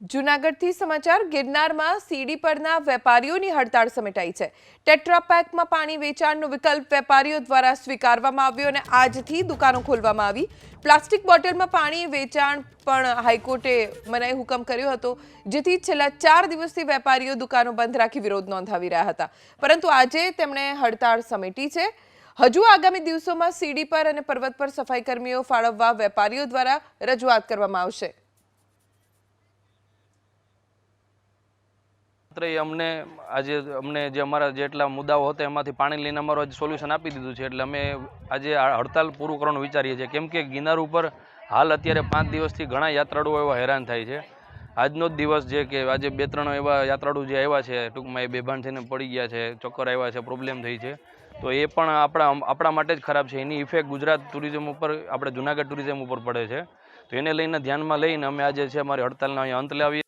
જૂનાગઢથી સમાચાર, ગિરનારમાં સીડી પરના વેપારીઓની હડતાળ સમેટાઈ છે. ટેટ્રાપેકમાં પાણી વેચાણનો વિકલ્પ વેપારીઓ દ્વારા સ્વીકારવામાં આવ્યો અને આજથી દુકાનો ખોલવામાં આવી. પ્લાસ્ટિક બોટલમાં પાણી વેચાણ પણ હાઈકોર્ટે મનાઈ હુકમ કર્યો હતો, જેથી છેલ્લા ચાર દિવસથી વેપારીઓ દુકાનો બંધ રાખી વિરોધ નોંધાવી રહ્યા હતા. પરંતુ આજે તેમણે હડતાળ સમેટી છે. હજુ આગામી દિવસોમાં સીડી પર અને પર્વત પર સફાઈ કર્મીઓ ફાળવવા વેપારીઓ દ્વારા રજૂઆત કરવામાં આવશે. માત્ર એ અમને, આજે અમને જે અમારા જેટલા મુદ્દાઓ હતા એમાંથી પાણી લઈને અમારું આજે સોલ્યુશન આપી દીધું છે. એટલે અમે આજે હડતાલ પૂરું કરવાનું વિચારીએ છીએ. કેમ કે ગિરનાર ઉપર હાલ અત્યારે પાંચ દિવસથી ઘણા યાત્રાળુઓ એવા હેરાન થાય છે. આજનો જ દિવસ જે કે આજે બે ત્રણ એવા યાત્રાળુ જે આવ્યા છે, ટૂંકમાં એ બેભાન થઈને પડી ગયા છે, ચક્કર આવ્યા છે પ્રોબ્લેમ થઈ છે. તો એ પણ આપણા આપણા માટે જ ખરાબ છે. એની ઇફેક્ટ ગુજરાત ટુરિઝમ ઉપર, આપણે જુનાગઢ ટુરિઝમ ઉપર પડે છે. તો એને લઈને ધ્યાનમાં લઈને અમે આજે છે અમારી હડતાલના અહીંયા અંત લાવીએ.